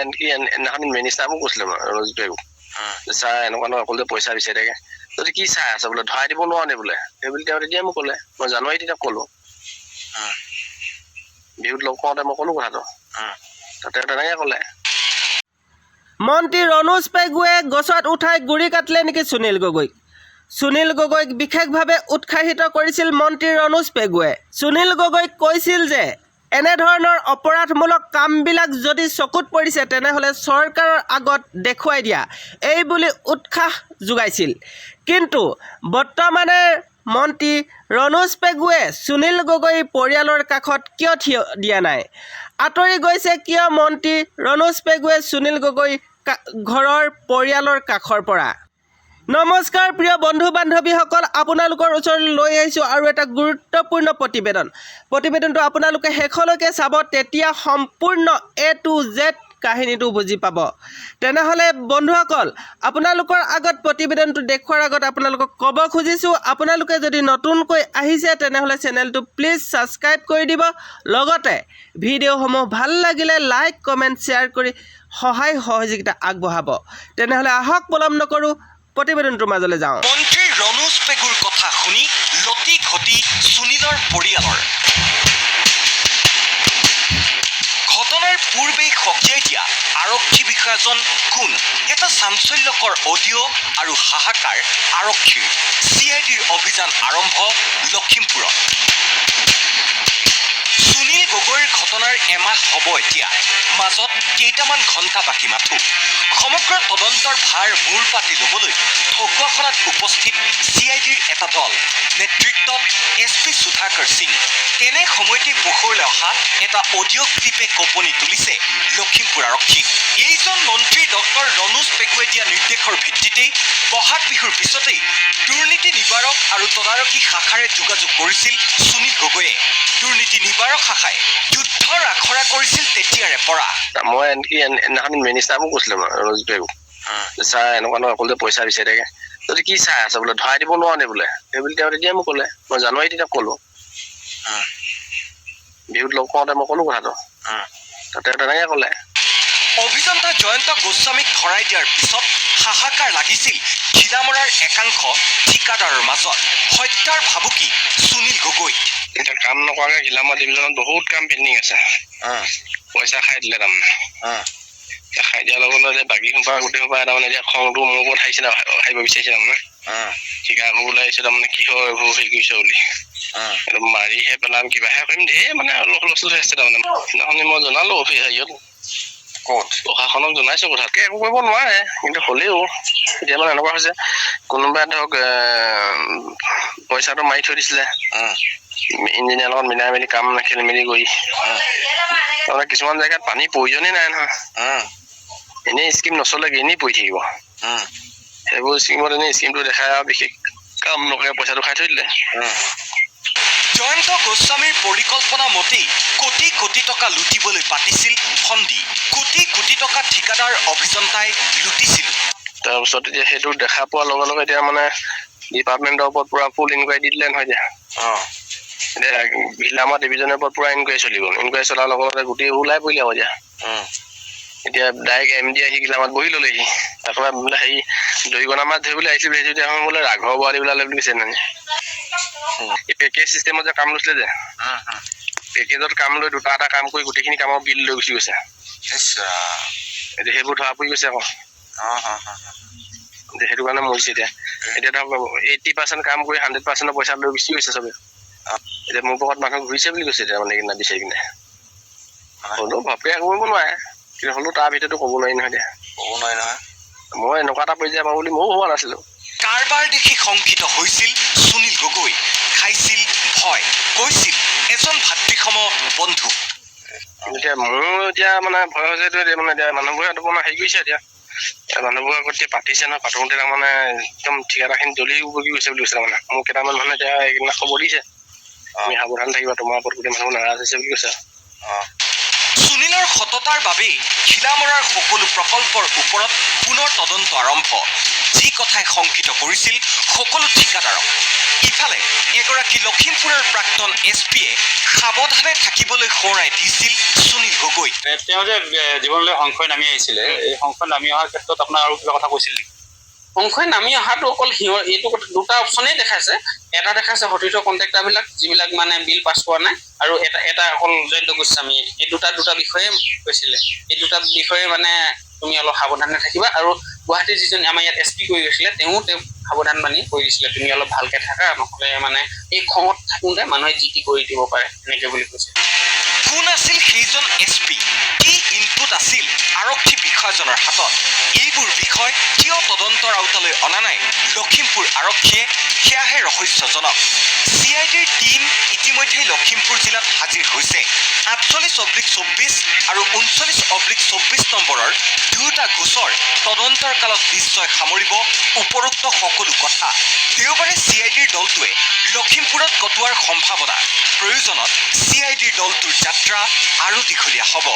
এনেকৈ এদিনাখন মিনিষ্টাৰ মোক কৈছিলে মই ৰঞ্জিত পেগু ছাৰ এনেকুৱা নহয় অকল যে পইচা বিচাৰি থাকে তহঁতি কি চাই আছ বোলে ধৰাই দিব নোৱাৰ নে বোলে সেই বুলি তেওঁ তেতিয়া মোক ক'লে মই জানুৱাৰীত তেতিয়া ক'লো বিহুত লগ পাওঁতে মই ক'লো কথাটো তাতে তেনেকৈ ক'লে মন্ত্ৰী ৰণোজ পেগুৱে গছত উঠাই গুৰি কাটিলে নেকি সুনীল গগৈক সুনীল গগৈক বিশেষভাৱে উৎসাহিত কৰিছিল মন্ত্ৰী ৰণোজ পেগুৱে সুনীল গগৈক কৈছিল যে এনেধৰণৰ অপৰাধমূলক কামবিলাক যদি চকুত পৰিছে তেনেহ'লে চৰকাৰৰ আগত দেখুৱাই দিয়া। এই বুলি উৎসাহ যোগাইছিল। কিন্তু বৰ্তমানে মন্ত্ৰী ৰণোজ পেগুৱে সুনীল গগৈৰ পৰিয়ালৰ কাষত কিয় থিয় দিয়া নাই? আঁতৰি গৈছে কিয় মন্ত্ৰী ৰণোজ পেগুৱে সুনীল গগৈ ঘৰৰ পৰিয়ালৰ কাষৰ পৰা? নমস্কাৰ, প্ৰিয় বন্ধু বান্ধৱীসকল আপোনালোকৰ ওচৰলৈ লৈ আহিছোঁ আৰু এটা গুৰুত্বপূৰ্ণ প্ৰতিবেদন। প্ৰতিবেদনটো আপোনালোকে শেষলৈকে চাব, তেতিয়া সম্পূৰ্ণ এ টু জেড কাহিনীটো বুজি পাব। তেনেহ'লে, বন্ধুসকল, আপোনালোকৰ আগত প্ৰতিবেদনটো দেখুওৱাৰ আগত আপোনালোকক ক'ব খুজিছোঁ, আপোনালোকে যদি নতুনকৈ আহিছে, তেনেহ'লে চেনেলটো প্লিজ ছাবস্ক্ৰাইব কৰি দিব। লগতে, ভিডিঅ'সমূহ ভালো লাগিলে লাইক, কমেণ্ট, শ্বেয়াৰ কৰি সহায় সহযোগিতা আগবঢ়াব। তেনেহ'লে আহক, পলম নকৰোঁ প্ৰতিবেদনটোৰ মাজলৈ যাওঁ। মন্ত্ৰী ৰণোজ পেগুৰ কথা শুনি লতি ঘটি সুনীলৰ পৰিয়ালৰ। ঘটনাৰ পূৰ্বেই সকীয়াই দিয়া আৰক্ষী বিষয়াজন কোন? এটা চাঞ্চল্যকৰ অডিঅ' আৰু হাহাকাৰ আৰক্ষীৰ। চি আই ডিৰ অভিযান আৰম্ভ লখিমপুৰত। ঘটনাৰ এমাহ হ'ব এতিয়া। মাজত কেইটামান ঘণ্টা বাকী মাথো। সমগ্ৰ তদন্তৰ ভাৰ মূৰ পাতি ল'বলৈ ঢকুৱাখনাত উপস্থিত চি আই ডিৰ এটা দল, নেতৃত্বত এছ পি সুধাকৰ সিং। তেনে সময়তে পোহৰলৈ অহা এটা অডিঅ' ক্লিপে কঁপনি তুলিছে লখিমপুৰ আৰক্ষীক এইজন মন্ত্ৰী ডক্টৰ ৰণোজ পেগুৱে দিয়া নিৰ্দেশৰ ভিত্তিতেই বহাগ বিহুৰ পিছতেই দুৰ্নীতি নিবাৰক আৰু তদাৰকী শাখাৰে যোগাযোগ কৰিছিল সুনীল গগৈয়ে। দুৰ্নীতি নিবাৰক শাখাই যুদ্ধৰ আখৰা কৰিছিল তেতিয়াৰে পৰা। মই এনেকৈ এদিনাখন মিনিষ্টাৰ মোক কৈছিলে মই ৰঞ্জিত পেগু ছাৰ এনেকুৱা নহয় অকল যে পইচা বিচাৰি থাকে তহঁতি কি চাই আছ বোলে? ধৰাই দিব নোৱাৰ বোলে? সেই বুলি তেওঁ তেতিয়া মোক ক'লে। মই জানুৱাৰীত তেতিয়া ক'লো। বিহুত লগ পাওঁতে মই ক'লো কথাটো। তাতে তেনেকৈ ক'লে। অভিযন্তা জয়ন্ত গোস্বামীক ধৰাই দিয়াৰ পিছত হাহাকাৰ লাগিছিল ঘিলামৰাৰ একাংশ ঠিকাদাৰৰ মাজত। হত্যাৰ ভাবুকি সুনীল গগৈ। এতিয়া কাম নকৰাকৈ ঘিলামৰা ডিভিজনত বহুত কাম পেণ্ডিং আছে। পইচা খাই দিলে তাৰমানে। খাই দিয়াৰ লগত লগত এতিয়া বাকী সোপা গোটেই সোপা তাৰমানে এতিয়া খংটো মোৰ ওপৰত না- আহিব বিচাৰিছে তাৰমানে। ঠিকা কৰিবলৈ আহিছে তাৰমানে কিহৰ এইবোৰ হেৰি কৰিছে বুলি। মাৰিহে পেলাম কিবাহে কৰিম ধেৰ মানে অলপ হুলস্থুল হৈ আছে তাৰমানে। সেইদিনাখনি মই জনালো অফিচ হেৰিয়ত। প্ৰশাসনক জনাইছো কথাকে একো কৰিব নোৱাৰে কিন্তু হ'লেও এতিয়া মানে এনেকুৱা হৈছে কোনোবাই ধৰক পইচাটো মাৰি থৈ দিছিলে ইঞ্জিনিয়াৰ লগত মিলাই মেলি কাম খেলি মেলি কৰি। তাৰমানে কিছুমান জেগাত পানী প্ৰয়োজনেই নাই নহয়। এনেই স্কিম নচলে এনেই পৰি থাকিব। সেইবোৰ স্কিমত এনেই স্কিমটো দেখাই আৰু বিশেষ কাম নকৰে পইচাটো খাই থৈ দিলে। জয়ন্ত গোস্বামীৰ পৰিকল্পনা মতেই কোটি কোটি টকা লুটিবলৈ পাতিছিল ফন্দি। কোটি কোটি টকা ঠিকাদাৰ অভিযন্তাই লুটিছিল। তাৰপিছত এতিয়া সেইটো দেখা পোৱাৰ লগে লগে এতিয়া মানে ডিপাৰ্টমেণ্টৰ ওপৰত পুৰা ফুল ইনকুৱাৰী দি দিলে নহয় এতিয়া। এতিয়া ভিলামা ডিভিজনৰ ওপৰত পুৰা ইনকুৱাৰী চলি গ'ল ইনকুৱাৰী চলাৰ লগে লগে গোটেই ওলাই পৰিলে আকৌ এতিয়া। এতিয়া ডাইৰেক্ট এম ডি আহি গিলামাত বহি ল'লেহি। একেবাৰে বোলে হেৰি দৰিকণা মাছ ধৰিবলৈ আহিছিল বুলি ৰাঘৰ ওলালে বুলি কৈছে মানে এই পেকেজ চিষ্টেমত যে কাম লৈছিলে যে। পেকেজত কাম লৈ দুটা এটা কাম কৰি গোটেইখিনি কামৰ বিল লৈ গুচি গৈছে। এতিয়া সেইবোৰ ধৰা পৰি গৈছে আকৌ। সেইটো কাৰণে মৰিছে এতিয়া। এতিয়া ধৰক এইটি পাৰ্চেণ্ট কাম কৰি হাণ্ড্ৰেড পাৰ্চেণ্টৰ পইচা লৈ গুচি গৈছে চবে। এতিয়া মোৰ পকত মানুহ ঘূৰিছে বুলি কৈছে এতিয়া মানে কিনা বিচাৰি কিনে। হ'লেও ভাপে কৰিব নোৱাৰে। কিন্তু হ'লেও তাৰ ভিতৰতো ক'ব নোৱাৰি নহয় এতিয়া। ক'ব নোৱাৰি নহয়। মই এনেকুৱা এটা পৰ্যায় পাওঁ বুলি ময়ো ভবা নাছিলো। কাৰবাৰ দেখি শংকিত হৈছিল সুনীল গগৈ। খাইছিল ভয় কৈছিল এজন ভাতৃসম বন্ধু। এতিয়া মোৰো এতিয়া মানে ভয় হৈছে মানে এতিয়া মানুহবোৰে মানে হেৰি কৰিছে এতিয়া। মানুহবোৰে আগত এতিয়া পাতিছে পাতোতে তাৰমানে একদম ঠিকাদাৰখিনি জ্বলি গৈছে বুলি কৈছে তাৰমানে। মোক কেইটামান মানুহে এতিয়া এইকেইদিনা খবৰ দিছে। তুমি সাৱধান থাকিবা তোমাৰ ওপৰত গোটেই মানুহ নাৰাজ হৈছে বুলি কৈছে। সুনীল সুনীলৰ সততাৰ বাবেই ঘিলামৰাৰ সকলো প্ৰকল্পৰ ওপৰত পুনৰ তদন্ত আৰম্ভ। যি কথাই শংকিত কৰিছিল সকলো ঠিকাদাৰক। ইফালে এগৰাকী লখিমপুৰৰ প্ৰাক্তন এছ পিয়ে সাৱধানে থাকিবলৈ সোঁৱৰাই দিছিল সুনীল গগৈ। তেওঁ যে জীৱনলৈ সংশয় নামি আহিছিলে এই সংশয় নামি অহাৰ ক্ষেত্ৰত আপোনাৰ আৰু কিবা কথা কৈছিল নেকি? সংশয় নামি অহাটো অকল সিহঁত এইটো কথা- দুটা অপশ্যনেই দেখাইছে। এটা দেখাইছে সতীৰ্থ কণ্ট্ৰেক্টাৰবিলাক যিবিলাক মানে বিল পাছ কৰা নাই আৰু এটা এটা অকল জয়ন্ত গোস্বামী। এই দুটা দুটা বিষয়ে কৈছিলে। এই দুটা বিষয়ে মানে তুমি অলপ সাৱধানে থাকিবা। আৰু গুৱাহাটীৰ যিজন আমাৰ ইয়াত এছ পি কৰি গৈছিলে তেওঁ তেওঁ সাৱধান বাণী কৈ দিছিলে তুমি অলপ ভালকে থাকা নহ'লে মানে এই খঙত থাকোঁতে মানুহে যি টি কৰি দিব পাৰে এনেকে বুলি কৈছে। কোন আছিল সেইজন এছ পি কি ইনপুট আছিল? আৰক্ষী বিষয়াজনৰ হাতত। এইবোৰ বিষয় কিয় তদন্তৰ আওতালৈ অনা নাই? লখিমপুৰ আৰক্ষীয়ে সেয়াহে ৰহস্যজনক। চি আই ডিৰ টীম ইতিমধ্যেই লখিমপুৰ জিলাত হাজিৰ হৈছে। আঠচল্লিছ অব্লিক চৌব্বিছ আৰু ঊনচল্লিছ অব্লিক চৌব্বিছ নম্বৰৰ দুয়োটা গোচৰ তদন্তৰ কালত নিশ্চয় সামৰিব উপৰোক্ত সকলো কথা। দেওবাৰে চি আই ডিৰ দলটোৱে লখিমপুৰত কটোৱাৰ সম্ভাৱনা। প্ৰয়োজনত চি আই ডিৰ দলটোৰ যাত্ৰা আৰু দীঘলীয়া হ'ব।